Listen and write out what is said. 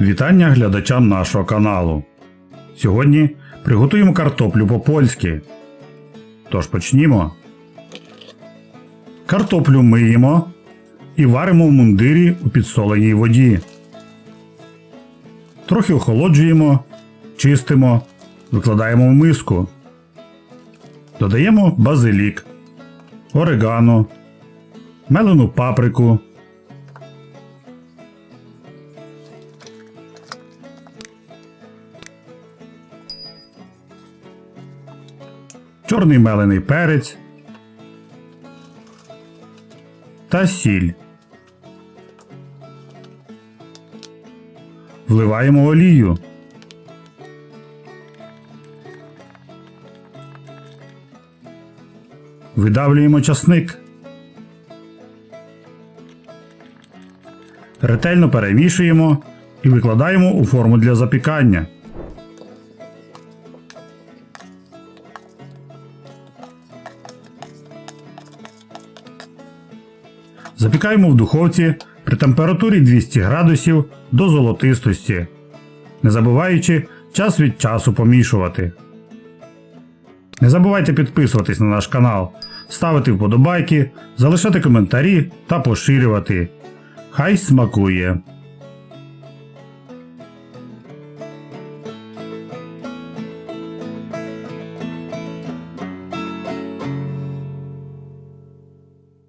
Вітання глядачам нашого каналу. Сьогодні приготуємо картоплю по-польськи. Тож почнімо. Картоплю миємо і варимо в мундирі у підсоленій воді. Трохи охолоджуємо, чистимо, викладаємо в миску. Додаємо базилік, орегано, мелену паприку. Чорний мелений перець та сіль. Вливаємо олію. Видавлюємо часник. Ретельно перемішуємо і викладаємо у форму для запікання. Запікаємо в духовці при температурі 200 градусів до золотистості, не забуваючи час від часу помішувати. Не забувайте підписуватись на наш канал, ставити вподобайки, залишати коментарі та поширювати. Хай смакує!